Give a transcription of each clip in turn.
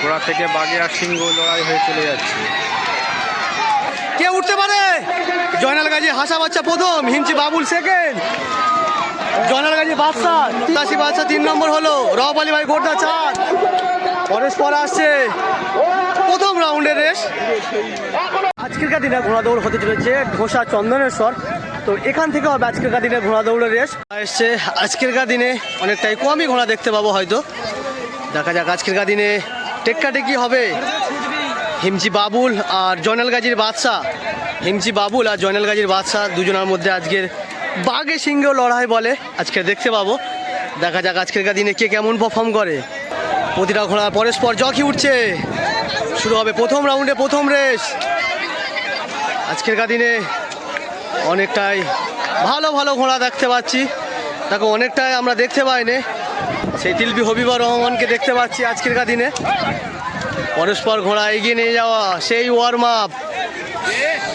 ঘোড়া থেকে বাঘে আর সিংহ লড়াই হয়ে চলে যাচ্ছে। কে উঠতে পারে? জয়নাল গাজী হাসা বাচ্চা প্রথম, হিমচি বাবুল সেকেন্ড জয়নাল গাজী বাদশা তিরাশি বাচ্চা তিন নম্বর হলো, রব আলী ভাই গোর্দা চার। পরস্পর আসছে। প্রথম রাউন্ডের রেস আজকেরকার দিনে ঘোড়া দৌড় হতে চলেছে ঘোষা চন্দনেশ্বর তো এখান থেকে হবে আজকেরকার দিনে ঘোড়া দৌড়ের রেস এসছে আজকেরকার দিনে অনেকটাই কমই ঘোড়া দেখতে পাবো হয়তো। দেখা যাক আজকেরকার দিনে টেক্কাটেকি হবে হিমচি বাবুল আর জয়নাল গাজীর বাদশা। হিমচি বাবুল আর জয়নাল গাজীর বাদশা দুজনের মধ্যে আজকের বাঘে সিংহ লড়াই বলে আজকে দেখতে পাবো। দেখা যাক আজকের দিনে কে কেমন পারফর্ম করে। প্রতিটা ঘোড়া পরস্পর জকি উঠছে। শুরু হবে প্রথম রাউন্ডে প্রথম রেস আজকের দিনে অনেকটাই ভালো ভালো ঘোড়া দেখতে পাচ্ছি। দেখো, অনেকটাই আমরা দেখতে পাইনি। সেই তিলবি হবিবর রহমানকে দেখতে পাচ্ছি আজকের দিনে। পরস্পর ঘোড়া এগিয়ে নিয়ে যাওয়া, সেই ওয়ার্ম আপ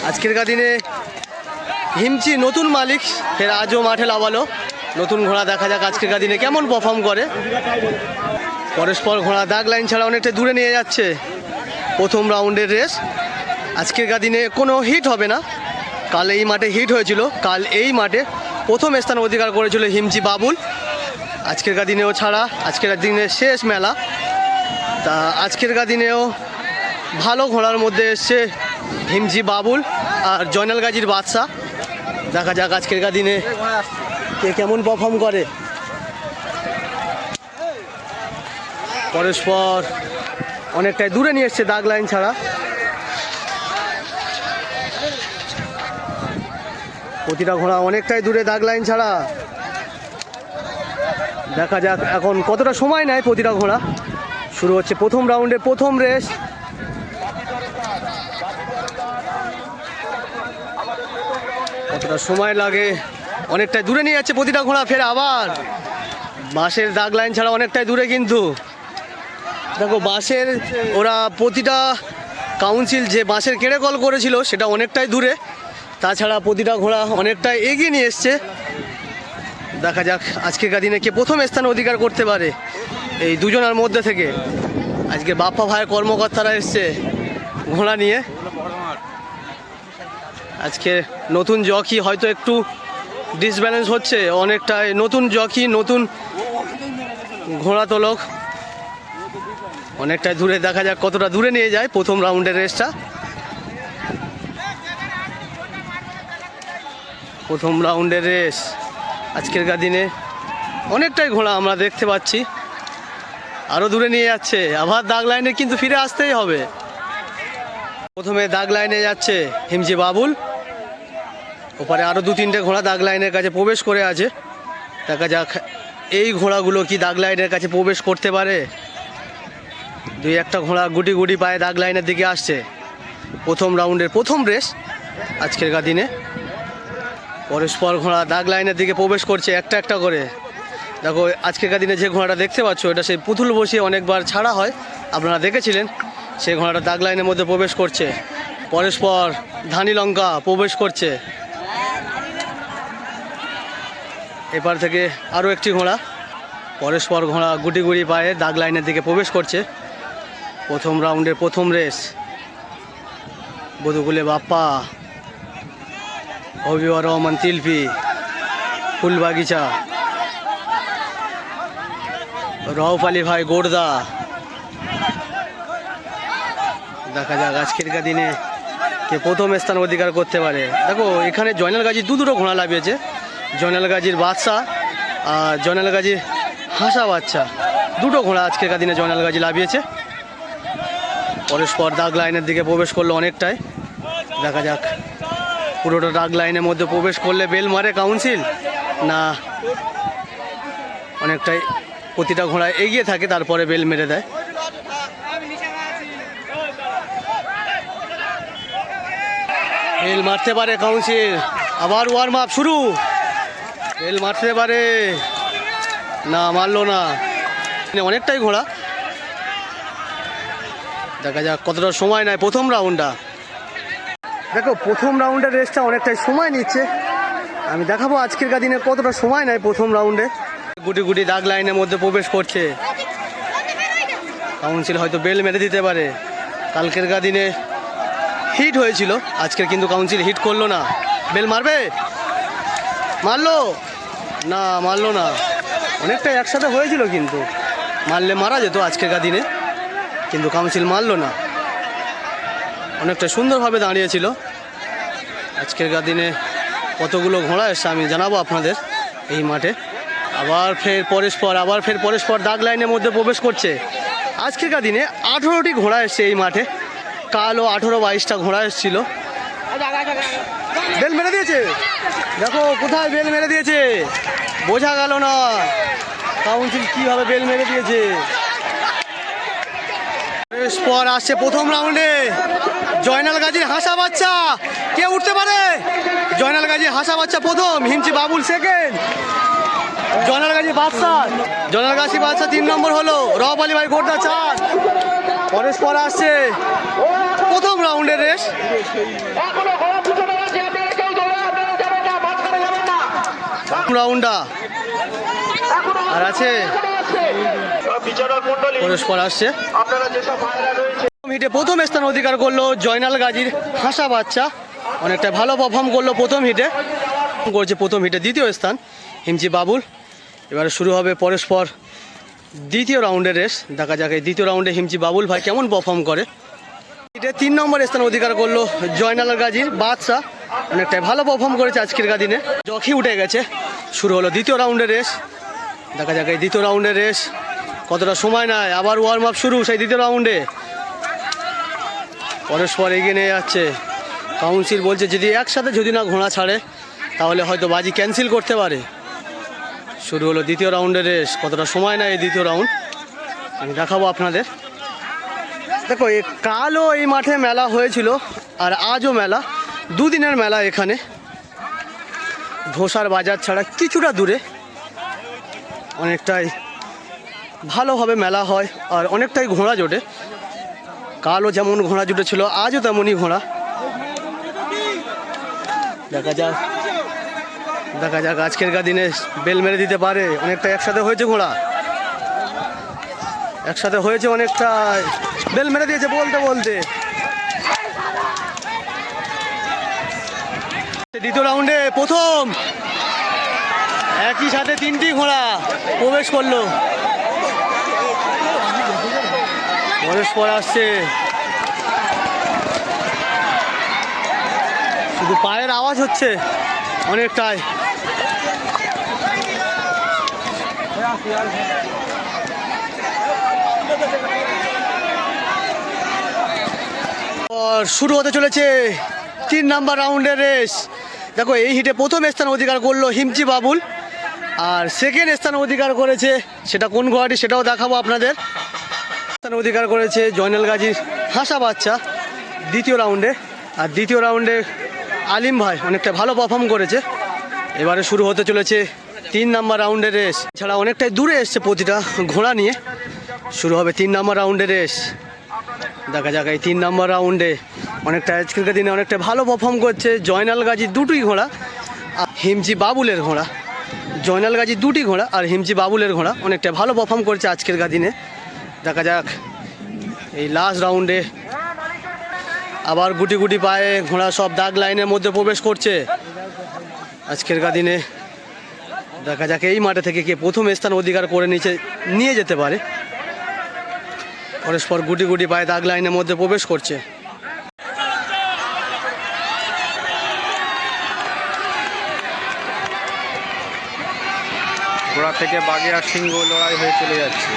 আজকের দিনে হিমচি নতুন মালিক, ফের আজও মাঠে লাভালো নতুন ঘোড়া দেখা যাক আজকের দিনে কেমন পারফর্ম করে। পরস্পর ঘোড়া দাগ লাইন ছাড়া অনেকটা দূরে নিয়ে যাচ্ছে প্রথম রাউন্ডের রেস আজকের দিনে কোনো হিট হবে না। কাল এই মাঠে হিট হয়েছিল। কাল এই মাঠে প্রথম স্থান অধিকার করেছিল হিমচি বাবুল। আজকের দিনেও ছাড়া, আজকের দিনের শেষ মেলা। তা আজকের দিনেও ভালো ঘোড়ার মধ্যে এসছে হিমজি বাবুল আর জয়নাল গাজীর বাদশা। দেখা যাক আজকের দিনে কে কেমন পারফর্ম করে। পরস্পর অনেকটাই দূরে নিয়ে এসছে দাগ লাইন ছাড়া। প্রতিটা ঘোড়া অনেকটাই দূরে দাগ লাইন ছাড়া। দেখা যাক এখন কতটা সময় নেয় প্রতিটা ঘোড়া। শুরু হচ্ছে প্রথম রাউন্ডে প্রথম রেস। কতটা সময় লাগে, অনেকটাই দূরে নিয়ে যাচ্ছে প্রতিটা ঘোড়া ফের আবার। বাঁশের দাগ লাইন ছাড়া অনেকটাই দূরে কিন্তু। দেখো বাঁশের, ওরা প্রতিটা কাউন্সিল যে বাঁশের কেড়ে কল করেছিল সেটা অনেকটাই দূরে। তাছাড়া প্রতিটা ঘোড়া অনেকটাই এগিয়ে নিয়ে এসছে। দেখা যাক, আজকেকার দিনে কে প্রথম স্থান অধিকার করতে পারে এই দুজনের মধ্যে থেকে। আজকে বাপ্পা ভাইয়ের কর্মকর্তারা এসছে ঘোড়া নিয়ে। আজকে নতুন জকি হয়তো একটু ডিসব্যালেন্স হচ্ছে, অনেকটাই নতুন জকি, নতুন ঘোড়া তোলক। অনেকটাই দূরে, দেখা যাক কতটা দূরে নিয়ে যায় প্রথম রাউন্ডের রেসটা প্রথম রাউন্ডের রেস আজকেরকার দিনে অনেকটাই ঘোড়া আমরা দেখতে পাচ্ছি। আরও দূরে নিয়ে যাচ্ছে। আবার দাগ লাইনে কিন্তু ফিরে আসতেই হবে। প্রথমে দাগ লাইনে যাচ্ছে হিমজি বাবুল। ওপারে আরও দু তিনটে ঘোড়া দাগ লাইনের কাছে প্রবেশ করে আছে। দেখা যাক এই ঘোড়াগুলো কি দাগ লাইনের কাছে প্রবেশ করতে পারে। দুই একটা ঘোড়া গুটি গুটি পায়ে দাগ লাইনের দিকে আসছে। প্রথম রাউন্ডের প্রথম রেস আজকের দিনে। পরস্পর ঘোড়া দাগ লাইনের দিকে প্রবেশ করছে একটা একটা করে। দেখো আজকের দিনে যে ঘোড়াটা দেখতে পাচ্ছ, এটা সেই পুতুল বসিয়ে অনেকবার ছাড়া হয়। আপনারা দেখেছিলেন, সেই ঘোড়াটা দাগ লাইনের মধ্যে প্রবেশ করছে। পরস্পর ধানি লঙ্কা প্রবেশ করছে। এপার থেকে আরও একটি ঘোড়া। পরস্পর ঘোড়া গুটি গুটি পায়ে দাগ লাইনের দিকে প্রবেশ করছে। প্রথম রাউন্ডের প্রথম রেস। বধুকুলে বাপ্পা হবিবর রহমান তিলপি ফুলবাগিচা। রউফ আলী ভাই গোর্দা। দেখা যাক আজকের দিনে কে প্রথম স্থান অধিকার করতে পারে। দেখো, এখানে জয়নাল গাজী দু দুটো ঘোড়া লাভিয়েছে জয়নাল গাজীর বাদশা আর জয়নাল গাজীর হাসা বাচ্চা দুটো ঘোড়া আজকের দিনে জয়নাল গাজী লাভিয়েছে পরস্পর দাগ লাইনের দিকে প্রবেশ করল অনেকটাই। দেখা যাক পুরোটা ডাক লাইনের মধ্যে প্রবেশ করলে বেল মারে কাউন্সিল না। অনেকটাই প্রতিটা ঘোড়া এগিয়ে থাকে, তারপরে বেল মেরে দেয়। বেল মারতে পারে কাউন্সিল আবার ওয়ার্ম আপ শুরু। বেল মারতে পারে। না, মারলো না। অনেকটাই ঘোড়া। দেখা যাক কতটা সময় নেয় প্রথম রাউন্ডটা দেখো, প্রথম রাউন্ডের রেসটা অনেকটাই সময় নিচ্ছে। আমি দেখাবো আজকের দিনে কতটা সময় নেয় প্রথম রাউন্ডে। গুটি গুটি দাগ লাইনের মধ্যে প্রবেশ করছে। কাউন্সিল হয়তো বেল মেরে দিতে পারে। কালকের দিনে হিট হয়েছিল। আজকের কিন্তু কাউন্সিল হিট করল না। বেল মারবে? মারলো? না মারলো না। অনেকটা একসাথে হয়েছিল কিন্তু। মারলে মারা যেত আজকের দিনে। কিন্তু কাউন্সিল মারলো না। অনেকটা সুন্দরভাবে দাঁড়িয়েছিল। আজকের দিনে কতগুলো ঘোড়া এসছে আমি জানাব আপনাদের এই মাঠে। আবার ফের পরস্পর আবার ফের পরস্পর দাগ লাইনের মধ্যে প্রবেশ করছে। আজকেরকার দিনে আঠেরোটি ঘোড়া এসছে এই মাঠে। কালো আঠেরো বাইশটা ঘোড়া এসছিল। বেল মেরে দিয়েছে। দেখো কোথায় বেল মেরে দিয়েছে। বোঝা গেল না। কাউন্সিল কীভাবে বেল মেরে দিয়েছে? পর আসছে প্রথম রাউন্ডে। জয়নাল গাজীর হাসা বাচ্চা। কে উঠতে পারে? জয়নাল গাজীর হাসা বাচ্চা প্রথম, হিমচি বাবুল সেকেন্ড জয়নাল গাজী বাদশাহ। জয়নাল গাজী বাদশাহ তিন নম্বর হলো, রব আলী ভাই গোড্ডা চার। পরেশ পর আসছে প্রথম রাউন্ডের রেস এখনও আর আছে। আসছে। বিচারক মন্ডলী পরেশ পর আসছে হিটে প্রথম স্থান অধিকার করল জয়নাল গাজীর হাসা বাচ্চা। অনেকটা ভালো পারফর্ম করল প্রথম হিটে। করছে প্রথম হিটে দ্বিতীয় স্থান হিমজি বাবুল। এবারে শুরু হবে পরস্পর দ্বিতীয় রাউন্ডের রেস দেখা যাক এই দ্বিতীয় রাউন্ডে হিমজি বাবুল ভাই কেমন পারফর্ম করে। হিটে তিন নম্বর স্থান অধিকার করল জয়নাল গাজীর বাদশা অনেকটাই ভালো পারফর্ম করেছে আজকের গা দিনে। জখি উঠে গেছে। শুরু হলো দ্বিতীয় রাউন্ডের রেস দেখা যাক এই দ্বিতীয় রাউন্ডের রেস কতটা সময় নাই, আবার ওয়ার্ম আপ শুরু, সেই দ্বিতীয় রাউন্ডে পরস্পর এগিয়ে নিয়ে যাচ্ছে। কাউন্সিল বলছে, যদি একসাথে যদি না ঘোড়া ছাড়ে, তাহলে হয়তো বাজি ক্যান্সেল করতে পারে। শুরু হলো দ্বিতীয় রাউন্ডের রেস কতটা সময় নেয় এই দ্বিতীয় রাউন্ড আমি দেখাবো আপনাদের। দেখো, এ কালও এই মাঠে মেলা হয়েছিল, আর আজও মেলা। দুদিনের মেলা এখানে। ধোসার বাজার ছাড়া কিছুটা দূরে। অনেকটাই ভালোভাবে মেলা হয় আর অনেকটাই ঘোড়া জোটে। কালও যেমন ঘোড়া জুটেছিল, আজও তেমনই ঘোড়া। দেখা যাক। দেখা যাক আজকের গা দিনে বেল মেরে দিতে পারে। অনেকটা একসাথে হয়েছে ঘোড়া। একসাথে হয়েছে অনেকটা। বেল মেরে দিয়েছে বলতে বলতে। দ্বিতীয় রাউন্ডে প্রথম। একই সাথে তিনটি ঘোড়া প্রবেশ করল। পরস্পর আসছে। শুধু পায়ের আওয়াজ হচ্ছে অনেকটাই। শুরু হতে চলেছে তিন নাম্বার রাউন্ডের রেস। দেখো, এই হিটে প্রথম স্থান অধিকার করল হিমচি বাবুল। আর সেকেন্ড স্থান অধিকার করেছে, সেটা কোন ঘোড়াটি সেটাও দেখাবো আপনাদের। স্থান অধিকার করেছে জয়নাল গাজীর হাসা বাচ্চা দ্বিতীয় রাউন্ডে। আর দ্বিতীয় রাউন্ডে আলিম ভাই অনেকটা ভালো পারফর্ম করেছে। এবারে শুরু হতে চলেছে তিন নাম্বার রাউন্ডের রেস। ছাড়া অনেকটাই দূরে এসছে প্রতিটা ঘোড়া নিয়ে। শুরু হবে তিন নাম্বার রাউন্ডের রেস। দেখা যাক এই তিন নাম্বার রাউন্ডে অনেকটা আজকের দিনে অনেকটা ভালো পারফর্ম করছে জয়নাল গাজীর দুটোই ঘোড়া আর হিমজি বাবুলের ঘোড়া। জয়নাল গাজীর দুটি ঘোড়া আর হিমজি বাবুলের ঘোড়া অনেকটা ভালো পারফর্ম করছে আজকের দিনে। দেখা যাক। এই লাস্ট রাউন্ডে আবার গুটি গুটি পায়ে ঘোড়া সব দাগ লাইনের মধ্যে প্রবেশ করছে। আজকের দিনে দেখা যাক এই মাঠে থেকে কে প্রথম স্থান অধিকার করে নিচে নিয়ে যেতে পারে। পরস্পর গুটি গুটি পায়ে দাগ লাইনের মধ্যে প্রবেশ করছে। ঘোড়া থেকে বাঘে আর সিংহ লড়াই হয়ে চলে যাচ্ছে।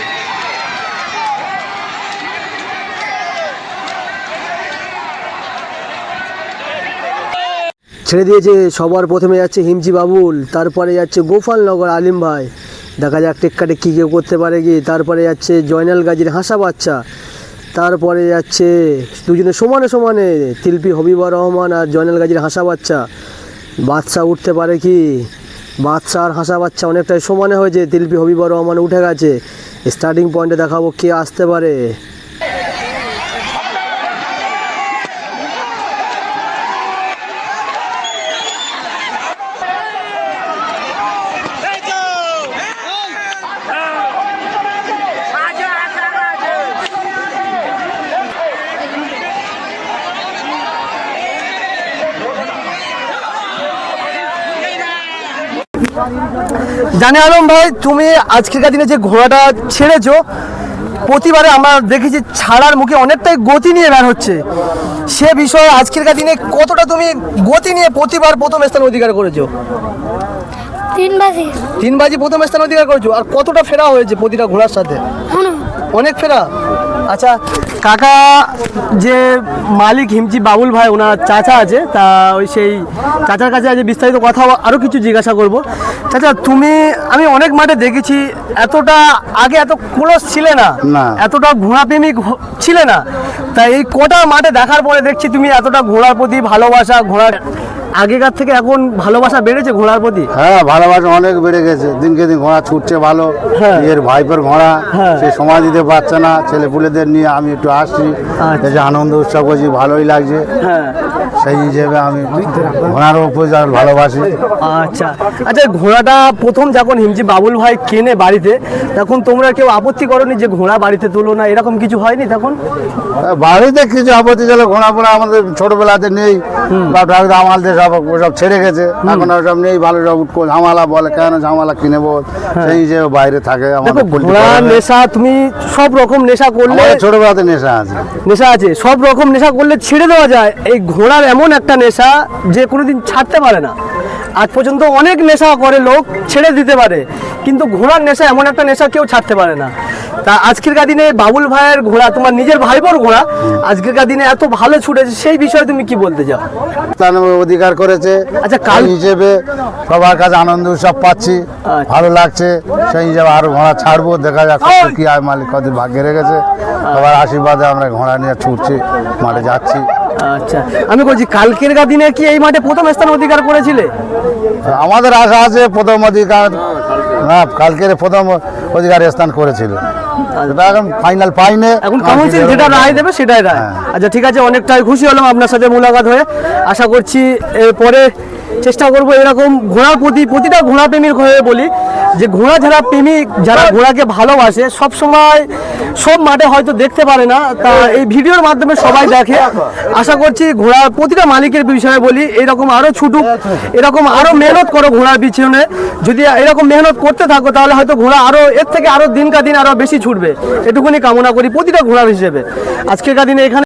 ছেড়ে দিয়েছে, সবার প্রথমে যাচ্ছে হিমজি বাবুল, তারপরে যাচ্ছে গোপালনগর আলিম ভাই। দেখা যাক টেক্কাটে কী কেউ করতে পারে কি। তারপরে যাচ্ছে জয়নাল গাজীর হাসা বাচ্চা। তারপরে যাচ্ছে দুজনে সমানে সমানে, তিলপি হবিবর রহমান আর জয়নাল গাজীর হাসা বাচ্চা। বাচ্চা উঠতে পারে কি? বাচ্চা আর হাসা বাচ্চা অনেকটাই সমানে হয়েছে, তিলপি হবিবর রহমান উঠে গেছে। স্টার্টিং পয়েন্টে দেখাবো কে আসতে পারে। জানে আলম ভাই তুমি আজকের দিনে যে ঘোড়াটা ছেড়েছো প্রতিবারে আমরা দেখেছি ছাড়ার মুখে অনেকটাই গতি নিয়ে বের হচ্ছে। সে বিষয়ে আজকের দিনে কতটা তুমি গতি নিয়ে প্রতিবার প্রথম স্থান অধিকার করেছ? তিন বাজি। তিন বাজি প্রথম স্থান অধিকার করেছ আর কতটা ফেরা হয়েছে প্রতিটা ঘোড়ার সাথে? অনেক ফেরা? আচ্ছা কাকা যে মালিক হিমচি বাবুল ভাই ওনার চাচা আছে তা ওই সেই চাচার কাছে আজ বিস্তারিত কথা আরও কিছু জিজ্ঞাসা করব চাচা তুমি আমি অনেক মাঠে দেখেছি এতটা আগে এত ক্লোজ ছিলে না। এতটা ঘোড়াপ্রেমিক ছিলে না তা এই কটা মাঠে দেখার পরে দেখছি তুমি এতটা ঘোড়ার প্রতি ভালোবাসা ঘোড়ার আগেকার থেকে এখন ভালোবাসা বেড়েছে ঘোড়ার প্রতি? হ্যাঁ ভালোবাসা অনেক বেড়ে গেছে। দিনকে দিন ঘোড়া ছুটছে ভালো। হ্যাঁ। নিজের ভাইপোর ঘোড়া হ্যাঁ। সে সময় দিতে পারছে না। ছেলে পুলেদের নিয়ে আমি একটু আসছি। আচ্ছা। যে আনন্দ উৎসব করছি ভালোই লাগছে। হ্যাঁ। সেই হিসেবে আমি ঘোড়ার উপর যার ভালোবাসি। আচ্ছা। আচ্ছা ঘোড়াটা প্রথম যখন হিমজি বাবুল ভাই কেনে বাড়িতে তখন তোমরা কেউ আপত্তি করনি যে ঘোড়া বাড়িতে তুলো না? এরকম কিছু হয়নি তখন? বাড়িতে কিছু আপত্তি ছিল ঘোড়া ফোড়া আমাদের ছোটবেলাতে নেই। বা আমাদের সব সব ছেড়ে গেছে। এখন নেই ভালো সব উৎকো ঝামেলা বলে কেন ঝামেলা কিনে বল সেই হিসেবে বাইরে থাকে আমাদের নেশা তুমি সব রকম নেশা করলে ছোটবেলাতে নেশা আছে। নেশা আছে সব রকম নেশা করলে ছেড়ে দেওয়া যায়। এই ঘোড়ার এমন একটা নেশা যে কোনোদিন ছাড়তে পারে না। আজ পর্যন্ত অনেক নেশা করে লোক ছেড়ে দিতে পারে কিন্তু ঘোড়ার নেশা এমন একটা নেশা কেউ ছাড়তে পারে না। তা আজকের দিনে বাবুল ভাইয়ের ঘোড়া তোমার নিজের ভাইবোর ঘোড়া আজকের দিনে এত ভালো ছুটেছে সেই বিষয়ে তুমি কি বলতে চাও? স্থান অধিকার করেছে আচ্ছা, কাল- হিসেবে সবার কাছে আনন্দ উৎসব পাচ্ছি আচ্ছা। ভালো লাগছে সেই হিসেবে আরও ঘোড়া ছাড়বো দেখা যাক কত কি আর মালিক কত ভাগ্যে রেখেছে সবার আশীর্বাদে আমরা ঘোড়া নিয়ে ছুটছি মাঠে যাচ্ছি। আচ্ছা আমি বলছি কালকের দিনে কি এই মাঠে প্রথম স্থান অধিকার করেছিলে? আমাদের আশা আছে প্রথম অধিকার না কালকের প্রথম অধিকার স্থান করেছিল। এখন ফাইনাল পাইনি এখন কাউন্সিল যেটা রায় দেবে সেটাই রায়। হ্যাঁ। আচ্ছা ঠিক আছে অনেকটাই খুশি হলাম আপনার সাথে মোলাকাত হয়ে। আশা করছি এরপরে চেষ্টা করব এরকম ঘোড়ার প্রতি প্রতিটা ঘোড়া প্রেমীর হয়ে বলি যে ঘোড়া যারা প্রেমিক, যারা ঘোড়াকে ভালোবাসে সব সময় সব মাঠে হয়তো দেখতে পারে না। তা এই ভিডিওর মাধ্যমে সবাই দেখে। আশা করছি ঘোড়ার প্রতিটা মালিকের বিষয়ে বলি, এরকম আরও ছুটুক, এরকম আরও মেহনত করো ঘোড়ার পিছনে। যদি এরকম মেহনত করতে থাকো, তাহলে হয়তো ঘোড়া আরও এর থেকে আরও দিনকা দিন আরও বেশি ছুটবে। এটুকুনি কামনা করি প্রতিটা ঘোড়ার হিসেবে। আজকের দিনে এখানে